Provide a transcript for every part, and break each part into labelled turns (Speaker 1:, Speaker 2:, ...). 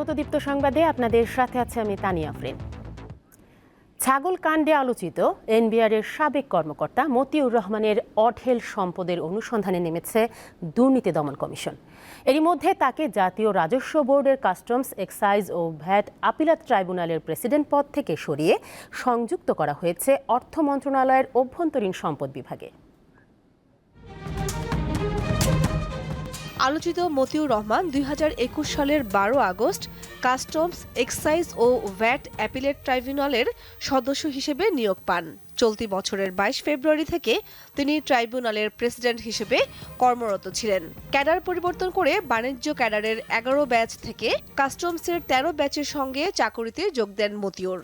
Speaker 1: স্বাগত দীপ্ত সংবাদে। আপনাদের সাথে আছে আমি তানিয়া আফরিন। ছাগল কাণ্ডে আলোচিত এনবিআর-এর সাবেক কর্মকর্তা মতিউর রহমানের অঢেল সম্পদের অনুসন্ধানে নেমেছে দুর্নীতি দমন কমিশন। এরই মধ্যে তাকে জাতীয় রাজস্ব বোর্ডের কাস্টমস, এক্সাইজ ও ভ্যাট আপিলাত ট্রাইব্যুনালের প্রেসিডেন্ট পদ থেকে সরিয়ে সংযুক্ত করা হয়েছে অর্থ মন্ত্রণালয়ের অভ্যন্তরীণ সম্পদ বিভাগে।
Speaker 2: আলোচিত মতিউর রহমান দু হাজার একুশ সালের বারো আগস্ট কাস্টমস, এক্সাইজ ও ভ্যাট অ্যাপিলেট ট্রাইব্যুনালের সদস্য হিসেবে নিয়োগ পান। চলতি বছরের বাইশ ফেব্রুয়ারি থেকে তিনি ট্রাইব্যুনালের প্রেসিডেন্ট হিসেবে কর্মরত ছিলেন। ক্যাডার পরিবর্তন করে বাণিজ্য ক্যাডারের এগারো ব্যাচ থেকে কাস্টমসের তেরো ব্যাচের সঙ্গে চাকরিতে যোগ দেন মতিউর।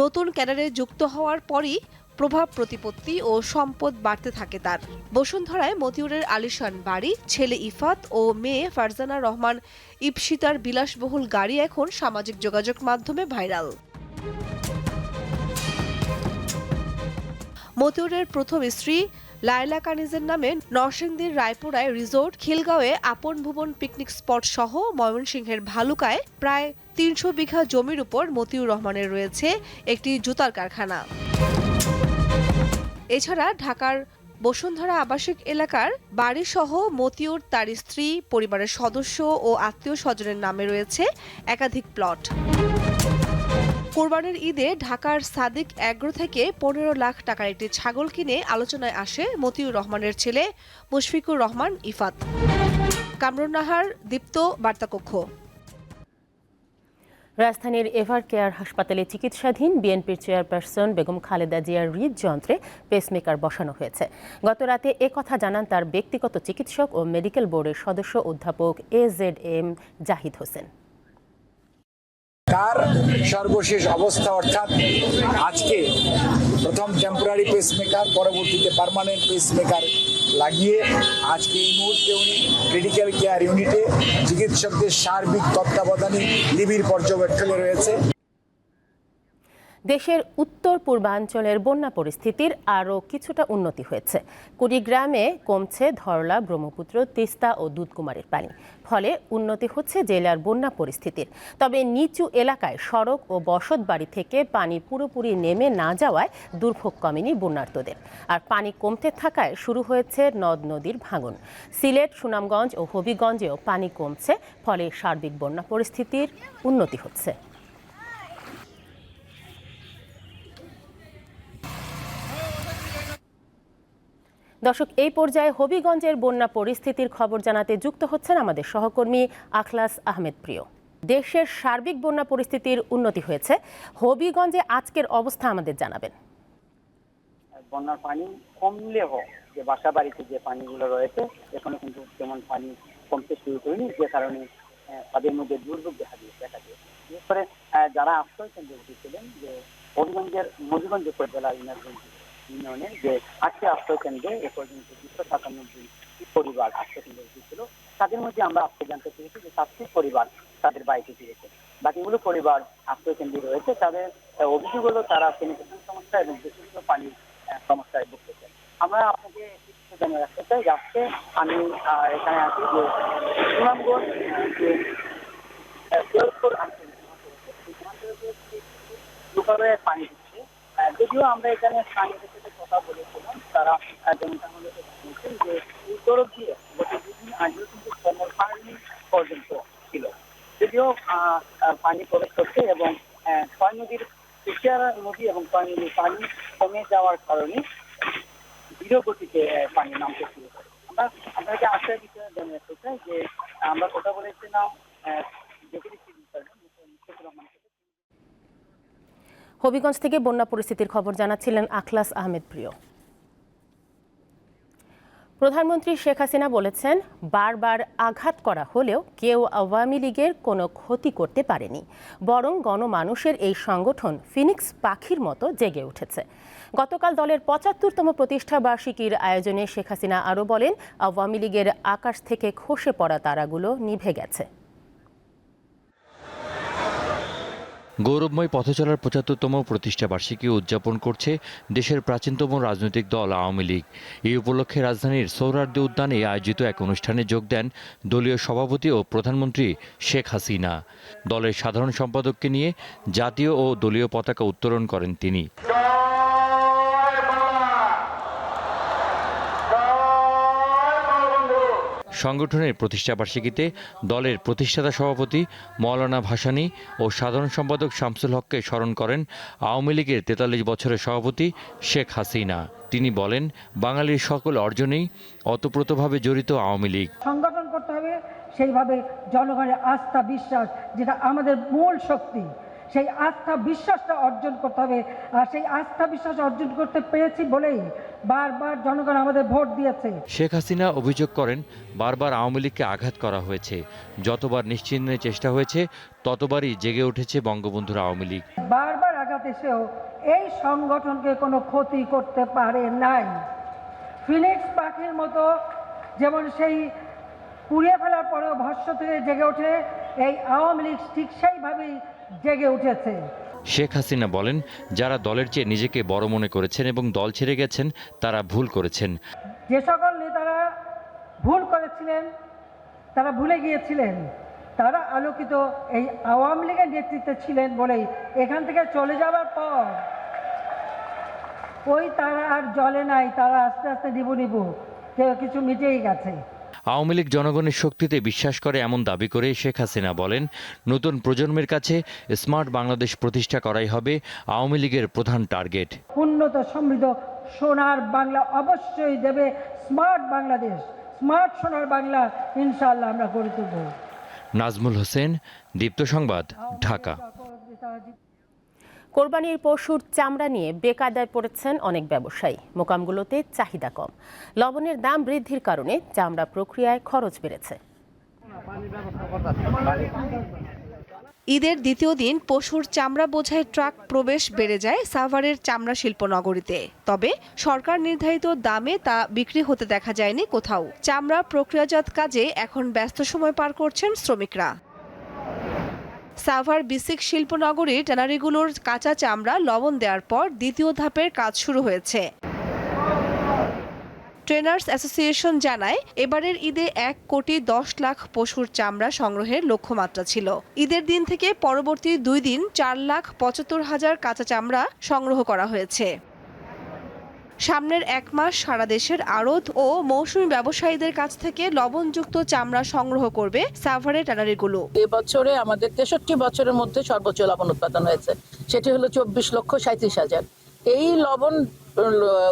Speaker 2: নতুন ক্যাডারে যুক্ত হওয়ার পরই প্রভাব, প্রতিপত্তি ও সম্পদ বাড়তে থাকে তার। বসুন্ধরায় মতিউরের আলিশান বাড়ি, ছেলে ইফাত ও মেয়ে ফারজানা রহমান ইপসিতার বিলাসবহুল গাড়ি এখন সামাজিক যোগাযোগ মাধ্যমে ভাইরাল। মতিউরের প্রথম স্ত্রী লায়লা কানিজের নামে নরসিংদীর রায়পুরায় রিসোর্ট, খিলগাঁওয়ে আপন ভুবন পিকনিক স্পট সহ ময়মনসিংহের ভালুকায় প্রায় তিনশো বিঘা জমির উপর মতিউর রহমানের রয়েছে একটি জুতার কারখানা। এছাড়া ঢাকার বসুন্ধরা আবাসিক এলাকার বাড়িসহ মতিউর তার স্ত্রী, পরিবারের সদস্য ও আত্মীয় স্বজনের নামে রয়েছে একাধিক প্লট। কোরবানির ঈদে ঢাকার সাদিক অ্যাগ্রো থেকে পনেরো লাখ টাকার একটি ছাগল কিনে আলোচনায় আসে মতিউর রহমানের ছেলে মুশফিকুর রহমান ইফাত। কামরুন নাহার, দীপ্ত বার্তাকক্ষ।
Speaker 1: রাজধানীর এভার কেয়ার হাসপাতালে চিকিৎসাধীন বিএনপির চেয়ারপারসন বেগম খালেদা জিয়ার হৃদযন্ত্রে পেসমেকার বসানো হয়েছে। গত রাতে কথা জানান তার ব্যক্তিগত চিকিৎসক ও মেডিকেল বোর্ডের সদস্য অধ্যাপক A Z M Zahid Hossain.
Speaker 3: তার সর্বশেষ অবস্থা অর্থাৎ আজকে প্রথম টেম্পোরারি পেসমেকার পরবর্তীতে পার্মানেন্ট পেসমেকার লাগিয়ে আজকে এই মুহূর্তে উনি ক্রিটিক্যাল কেয়ার ইউনিটে চিকিৎসকদের সার্বিক তত্ত্বাবধানে নিবিড় পর্যবেক্ষণে রয়েছে।
Speaker 1: দেশের উত্তর পূর্বাঞ্চলের বন্যা পরিস্থিতির আরও কিছুটা উন্নতি হয়েছে। কুড়িগ্রামে কমছে ধরলা, ব্রহ্মপুত্র, তিস্তা ও দুধকুমারের পানি। ফলে উন্নতি হচ্ছে জেলার বন্যা পরিস্থিতির। তবে নিচু এলাকায় সড়ক ও বসত বাড়ি থেকে পানি পুরোপুরি নেমে না যাওয়ায় দুর্ভোগ কমেনি বন্যার্তদের। আর পানি কমতে থাকায় শুরু হয়েছে নদ নদীর ভাঙন। সিলেট, সুনামগঞ্জ ও হবিগঞ্জেও পানি কমছে, ফলে সার্বিক বন্যা পরিস্থিতির উন্নতি হচ্ছে। দর্শক, এই পর্যায়ে হবিগঞ্জের বন্যা পরিস্থিতির খবর জানাতে যুক্ত হচ্ছেন আমাদের সহকর্মী আখলাস আহমেদ প্রিয়। দেশের সার্বিক বন্যা পরিস্থিতির উন্নতি হয়েছে। হবিগঞ্জে আজকের অবস্থা আমাদের জানাবেন।
Speaker 4: বন্যার পানি কমলেও যে বাসা বাড়িতে যে পানিগুলো রয়েছে, এখনও কিন্তু তেমন পানি কমতে শুরু করেনি, যে কারণে তাদের মধ্যে দুর্ভোগ দেখা দিয়ে দেখা দিয়ে। বিশেষ করে যারা আশ্রয় কেন্দ্রে উঠেছিলেন যে হবিগঞ্জের মধুগঞ্জ উপজেলা ইউনিয়ন ইউনিয়নে যে আজকে আশ্রয় কেন্দ্রে এ পর্যন্ত দুশো সাতানব্বই পরিবার আশ্রয় কেন্দ্রে উঠেছিল তাদের মধ্যে আমরা আজকে জানতে পেরেছি যে সাতটি পরিবার তাদের বাড়িতে ফিরেছে। বাকিগুলো পরিবার আশ্রয় কেন্দ্রে রয়েছে। তাদের অভিযোগ হলো তারা স্যানিটেশন সমস্যা এবং দূষিত পানির সমস্যায় ভুগতেছেন আমরা আপনাকে জানিয়ে রাখতে চাই আজকে আমি এখানে আছি যে সুনামগঞ্জ যে আহ, ফিরোজপুর আঞ্চলিক মহাসড়কে, সেই মহাসড়কে একটি লোকালয়ে পানি দিচ্ছে যদিও আমরা এখানে স্থানীয়দের সাথে কথা বলেছিলাম, তারা যেমনটা জানিয়েছেন যে তরফ দিয়ে গত দুদিন আগেও কিন্তু কমল পানি পর্যন্ত ছিল যদিও পানি প্রবেশ করছে এবং ছয় নদীর কুশিয়ারা নদী এবং ছয় নদীর পানি কমে যাওয়ার কারণে ধীর গতিতে পানি নামতে শুরু করে আমরা আপনাকে আশ্রয় বিষয়ে জানিয়ে চাই যে আমরা কথা বলেছিলাম ডেপুটি সিভিল সার্জন।
Speaker 1: হবিগঞ্জ থেকে বন্যা পরিস্থিতির খবর জানাচ্ছিলেন আখলাস আহমেদ প্রিয়। প্রধানমন্ত্রী শেখ হাসিনা বলেছেন, বারবার আঘাত করা হলেও কেউ আওয়ামী লীগের কোনো ক্ষতি করতে পারেনি, বরং গণমানুষের এই সংগঠন ফিনিক্স পাখির মতো জেগে উঠেছে। গতকাল দলের পঁচাত্তরতম প্রতিষ্ঠা বার্ষিকীর আয়োজনে শেখ হাসিনা আরও বলেন, আওয়ামী লীগের আকাশ থেকে খসে পড়া তারাগুলো নিভে গেছে।
Speaker 5: গৌরবময় পথে চলার পঁচাত্তরতম প্রতিষ্ঠা বার্ষিকী উদযাপন করছে দেশের প্রাচীনতম রাজনৈতিক দল আওয়ামী লীগ। এই উপলক্ষে রাজধানীর সৌরার্দী উদ্যানে আয়োজিত এক অনুষ্ঠানে যোগ দেন দলীয় সভাপতি ও প্রধানমন্ত্রী শেখ হাসিনা। দলের সাধারণ সম্পাদককে নিয়ে জাতীয় ও দলীয় পতাকা উত্তোলন করেন তিনি। সংগঠনের প্রতিষ্ঠাবার্ষিকীতে দলের প্রতিষ্ঠাতা সভাপতি মৌলানা ভাসানী ও সাধারণ সম্পাদক শামসুল হককে স্মরণ করেন আওয়ামী লীগের তেতাল্লিশ বছরের সভাপতি শেখ হাসিনা। তিনি বলেন, বাঙালির সকল অর্জনেই অতপ্রতভাবে জড়িত আওয়ামী লীগ।
Speaker 6: সংগঠন করতে হবে সেইভাবে জনগণের আস্থা, বিশ্বাস, যেটা আমাদের মূল শক্তি। সেই আস্থা বিশ্বাসটা অর্জন করতে হবে। আর সেই আস্থা বিশ্বাস অর্জন করতে পেরেছি বলেই বারবার জনগণ আমাদের ভোট দিয়েছে।
Speaker 5: শেখ হাসিনা অভিযোগ করেন বারবার আওয়ামী লীগকে আঘাত করা হয়েছে। যতবার নিশ্চিহ্নের চেষ্টা হয়েছে ততবারই জেগে উঠেছে বঙ্গবন্ধুর আওয়ামী লীগ।
Speaker 6: বারবার আঘাত এসেও এই সংগঠনকে কোনো ক্ষতি করতে পারে নাই। ফিনিক্স পাখির মতো যেমন সেই পুড়িয়ে ফেলার পরেও ভস্য থেকে জেগে ওঠে এই আওয়ামী লীগ ঠিক সেইভাবেই জেগে উঠেছে।
Speaker 5: শেখ হাসিনা বলেন যারা দলের চেয়ে নিজেকে বড় মনে করেছেন এবং দল ছেড়ে গেছেন তারা ভুল করেছেন।
Speaker 6: যে সকল নেতারা ভুল করেছিলেন তারা ভুলে গিয়েছিলেন। তারা আলোকিত এই আওয়ামী লীগের নেতৃত্বে ছিলেন বলেই এখান থেকে চলে যাওয়ার পর ওই তারা আর জলে নাই তারা আস্তে আস্তে নিবু নিবু কেউ কিছু মিটেই গেছে।
Speaker 5: আওয়ামী লীগ জনগণের শক্তিতে বিশ্বাস করে এমন দাবি করে শেখ হাসিনা বলেন নতুন প্রজন্মের কাছে স্মার্ট বাংলাদেশ প্রতিষ্ঠা করাই হবে আওয়ামী লীগের প্রধান টার্গেট।
Speaker 6: উন্নত সমৃদ্ধ সোনার বাংলা অবশ্যই দেবে স্মার্ট বাংলাদেশ। স্মার্ট সোনার বাংলা ইনশাআল্লাহ আমরা গড়ে তুলব।
Speaker 5: নাজমুল হোসেন দীপ্ত সংবাদ ঢাকা।
Speaker 1: কোরবানির পশুর চামড়া নিয়ে বেকায়দায় পড়েছেন অনেক ব্যবসায়ী। মোকামগুলোতে চাহিদা কম। লবণের দাম বৃদ্ধির কারণে চামড়া প্রক্রিয়ায় খরচ বেড়েছে।
Speaker 2: ঈদের দ্বিতীয় দিন পশুর চামড়া বোঝাই ট্রাক প্রবেশ বেড়ে যায় সাভারের চামড়া শিল্প নগরীতে। তবে সরকার নির্ধারিত দামে তা বিক্রি হতে দেখা যায়নি কোথাও। চামড়া প্রক্রিয়াজাত কাজে এখন ব্যস্ত সময় পার করছেন শ্রমিকরা। সাভার বিসিক শিল্পনগরীর ট্যানারিগুলোর কাঁচা চামড়া লবণ দেওয়ার পর দ্বিতীয় ধাপের কাজ শুরু হয়েছে। ট্রেনার্স অ্যাসোসিয়েশন জানায়, এবারের ঈদে এক কোটি দশ লাখ পশুর চামড়া সংগ্রহের লক্ষ্যমাত্রা ছিল। ঈদের দিন থেকে পরবর্তী দুই দিন চার লাখ পঁচাত্তর হাজার কাঁচা চামড়া সংগ্রহ করা হয়েছে। সামনের এক মাস সারা দেশের আড়ত ও মৌসুমী ব্যবসায়ীদের কাছ থেকে লবণযুক্ত চামড়া সংগ্রহ করবে সাভারের ট্যানারিগুলো।
Speaker 7: এবছরে আমাদের তেষট্টি বছরের মধ্যে সর্বোচ্চ লবণ উৎপাদন হয়েছে। সেটি হলো চব্বিশ লক্ষ সাঁত্রিশ হাজার। এই লবণ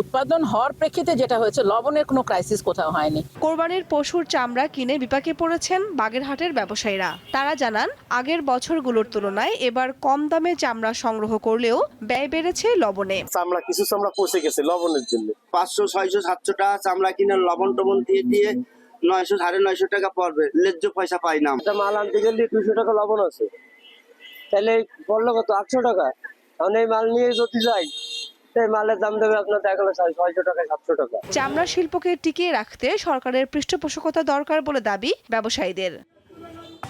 Speaker 7: উৎপাদন হওয়ার প্রেক্ষিতে যেটা হয়েছে লবণের কোনো ক্রাইসিস কোথাও হয়নি।
Speaker 2: কোরবানির পশুর চামড়া কিনে বিপাকে পড়েছেন বাগেরহাটের ব্যবসায়ীরা। তারা জানান আগের বছরগুলোর তুলনায় এবার কম দামে চামড়া সংগ্রহ করলেও ব্যয় বেড়েছে লবণে।
Speaker 8: চামড়া কিছু চামড়া পচে গেছে লবণের জন্য। পাঁচশো ছয়শো সাতশো টাকা চামড়া কিনে লবণ টবণ দিয়ে দিয়ে নয়শো সাড়ে নয়শো টাকা পড়বে। লেজ্জ পয়সা পাই না
Speaker 9: মাল আনতে গেলে দুশো টাকা লবণ আছে। তাহলে পড়ল কত? আটশো টাকা। এই মাল নিয়ে যদি যাই
Speaker 2: চামড়া শিল্পকে টিকিয়ে রাখতে সরকারের পৃষ্ঠপোষকতা দরকার বলে দাবি ব্যবসায়ীদের।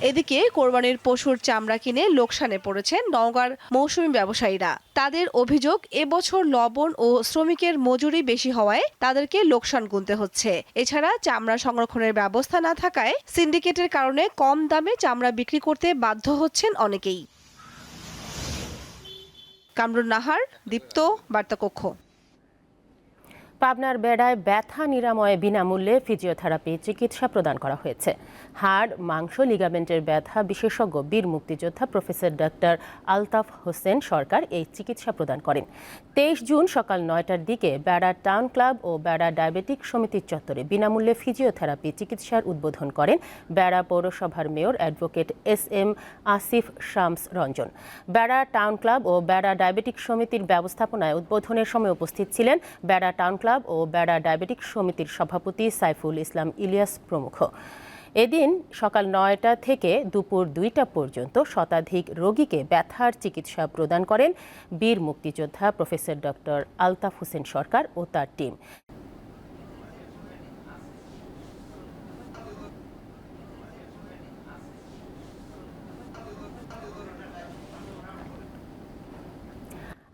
Speaker 2: এদিকে কোরবানির পশুর চামড়া কিনে লোকসানে পড়েছেন নওগাঁর মৌসুমী ব্যবসায়ীরা। তাদের অভিযোগ, এবছর লবণ ও শ্রমিকের মজুরি বেশি হওয়ায় তাদেরকে লোকসান গুনতে হচ্ছে। এছাড়া চামড়া সংরক্ষণের ব্যবস্থা না থাকায় সিন্ডিকেটের কারণে কম দামে চামড়া বিক্রি করতে বাধ্য হচ্ছেন অনেকেই। কামরুন নাহার দীপ্ত বার্তাকক্ষ।
Speaker 1: পাবনার বেড়ায় ব্যথা নিরাময়ে বিনামূল্যে ফিজিওথেরাপি চিকিৎসা প্রদান করা হয়েছে। হাড়, মাংস, লিগামেন্টের ব্যথা, বিশেষজ্ঞ, বীর মুক্তিযোদ্ধা প্রফেসর ডাক্তার আলতাফ হোসেন সরকার এই চিকিৎসা প্রদান করেন। তেইশ জুন সকাল নয়টার দিকে বেড়া টাউন ক্লাব ও বেড়া ডায়াবেটিক সমিতির চত্বরে বিনামূল্যে ফিজিওথেরাপি চিকিৎসার উদ্বোধন করেন বেড়া পৌরসভার mayor advocate S M Asif Shams Ranjan. Bera town club ও বেড়া ডায়াবেটিক সমিতির ব্যবস্থাপনায় উদ্বোধনের সময় উপস্থিত ছিলেন বেড়া টাউন ক্লাব ও বেড়া ডায়াবেটিক সমিতির সভাপতি সাইফুল ইসলাম ইলিয়াস প্রমুখ। এদিন সকাল নয়টা থেকে দুপুর দুইটা পর্যন্ত শতাধিক রোগীকে ব্যথার চিকিৎসা প্রদান করেন বীর মুক্তিযোদ্ধা প্রফেসর ডক্টর আলতাফ হোসেন সরকার ও তার টিম।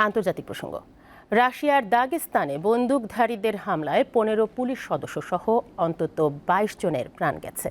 Speaker 1: আন্তর্জাতিক প্রসঙ্গ। রাশিয়ার দাগেস্তানে বন্দুকধারীদের হামলায় পনেরো পুলিশ সদস্য সহ অন্তত বাইশ জনের প্রাণ গেছে।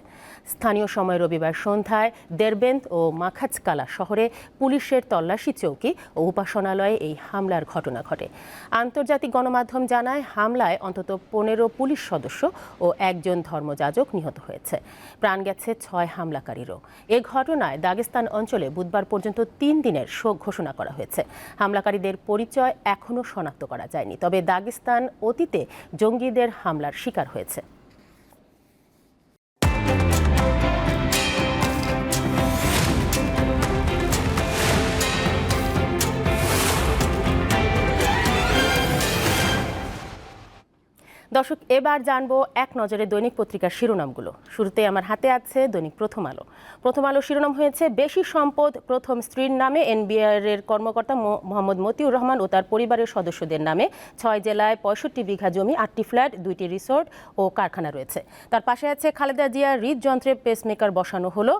Speaker 1: স্থানীয় সময় রবিবার সন্ধ্যায় দেরবেন্দ ও মাখাজকালা শহরে পুলিশের তল্লাশি চৌকি ও উপাসনালয়ে এই হামলার ঘটনা ঘটে। আন্তর্জাতিক গণমাধ্যম জানায়, হামলায় অন্তত পনেরো পুলিশ সদস্য ও একজন ধর্মযাজক নিহত হয়েছে। প্রাণ গেছে ছয় হামলাকারীরও। এ ঘটনায় দাগেস্তান অঞ্চলে বুধবার পর্যন্ত তিন দিনের শোক ঘোষণা করা হয়েছে। হামলাকারীদের পরিচয় এখনও শনাক্ত করা যায়নি। তবে দাগিস্তান অতীতে জঙ্গিদের হামলার শিকার হয়েছে। দর্শক, এবার জানব এক নজরে দৈনিক পত্রিকার শিরোনামগুলো। শুরুতে আমার হাতে আছে দৈনিক প্রথম আলো। প্রথম আলো শিরোনাম হয়েছে, বেশি সম্পদ, প্রথম স্ত্রীর নামে এনবিআর এর কর্মকর্তা মোহাম্মদ মতিউর রহমান ও তার পরিবারের সদস্যদের নামে ছয় জেলায় পঁয়ষট্টি বিঘা জমি, আটটি ফ্ল্যাট, দুইটি রিসোর্ট ও কারখানা রয়েছে। তার পাশে আছে খালেদা জিয়া হৃদযন্ত্রে পেসমেকার বসানো হলো।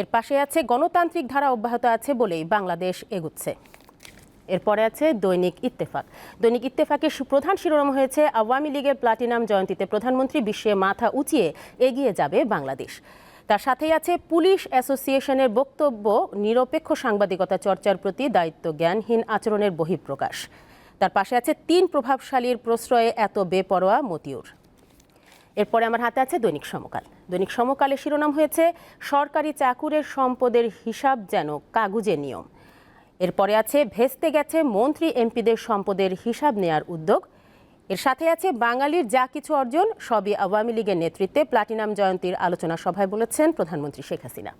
Speaker 1: এর পাশে আছে গণতান্ত্রিক ধারা অব্যাহত আছে বলেই বাংলাদেশ এগুচ্ছে। এরপরে আছে দৈনিক ইত্তেফাক। দৈনিক ইত্তেফাকের প্রধান শিরোনাম হয়েছে, আওয়ামী লীগের প্লাটিনাম জয়ন্তীতে প্রধানমন্ত্রী বিশ্বে মাথা উঁচিয়ে এগিয়ে যাবে বাংলাদেশ। তার সাথেই আছে পুলিশ অ্যাসোসিয়েশনের বক্তব্য, নিরপেক্ষ সাংবাদিকতা চর্চার প্রতি দায়িত্ব জ্ঞানহীন আচরণের বহিঃপ্রকাশ। তার পাশে আছে তিন প্রভাবশালীর প্রশ্রয়ে এত বেপরোয়া মতিউর। এরপরে আমার হাতে আছে দৈনিক সমকাল। দৈনিক সমকালের শিরোনাম হয়েছে, সরকারি চাকুরের সম্পদের হিসাব যেন কাগুজে নিয়ম। এরপরে আছে, ভেস্তে গেছে মন্ত্রী এমপিদের সম্পদের হিসাব নেয়ার উদ্যোগ। এর সাথে আছে, বাঙালির যা কিছু অর্জন, সবই আওয়ামী লীগের নেতৃত্বে প্লাটিনাম জয়ন্তীর আলোচনা সভায় বলেছেন প্রধানমন্ত্রী শেখ হাসিনা।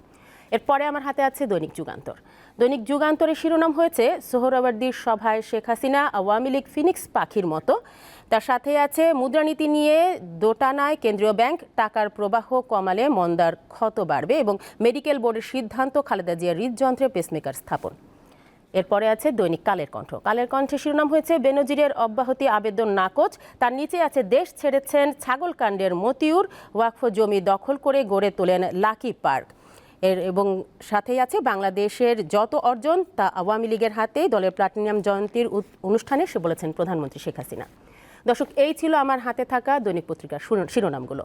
Speaker 1: এরপরে আমার হাতে আছে দৈনিক যুগান্তর। দৈনিক যুগান্তরের শিরোনাম হয়েছে সোহরাওয়ার্দীর সভায় শেখ হাসিনা আওয়ামী লীগ ফিনিক্স পাখির মতো। তার সাথে আছে, মুদ্রানীতি নিয়ে দোটানায় কেন্দ্রীয় ব্যাংক টাকার প্রবাহ কমালে মন্দার ক্ষত বাড়বে এবং মেডিকেল বোর্ডের সিদ্ধান্ত খালেদা জিয়ার হৃদযন্ত্রে পেসমেকার স্থাপন। এরপরে আছে দৈনিক কালের কণ্ঠ। কালের কণ্ঠে শিরোনাম হয়েছে বেনজিরের অব্যাহতি আবেদন নাকচ, তার নিচে আছে দেশ ছেড়েছেন ছাগলকাণ্ডের মতিউর, ওয়াকফ জমি দখল করে গড়ে তোলেন লাকি পার্ক। এর এবং সাথেই আছে বাংলাদেশের যত অর্জন, তা আওয়ামী লীগের হাতে, দলের প্লাটিনিয়াম জয়ন্তীর অনুষ্ঠানে, সে বলেছেন প্রধানমন্ত্রী শেখ হাসিনা। দর্শক, এই ছিল আমার হাতে থাকা দৈনিক পত্রিকার শিরোনামগুলো।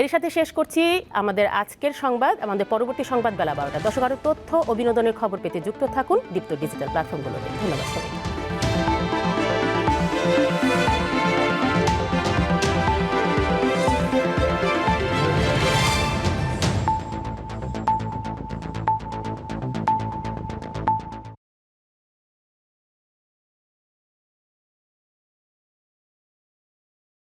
Speaker 1: এর সাথে শেষ করছি আমাদের আজকের সংবাদ, আমাদের পরবর্তী সংবাদ বেলা বারোটা দর্শক তথ্য ও বিনোদনের খবর পেতে যুক্ত থাকুন দীপ্ত ডিজিটাল প্ল্যাটফর্মগুলোতে। ধন্যবাদ সবাইকে।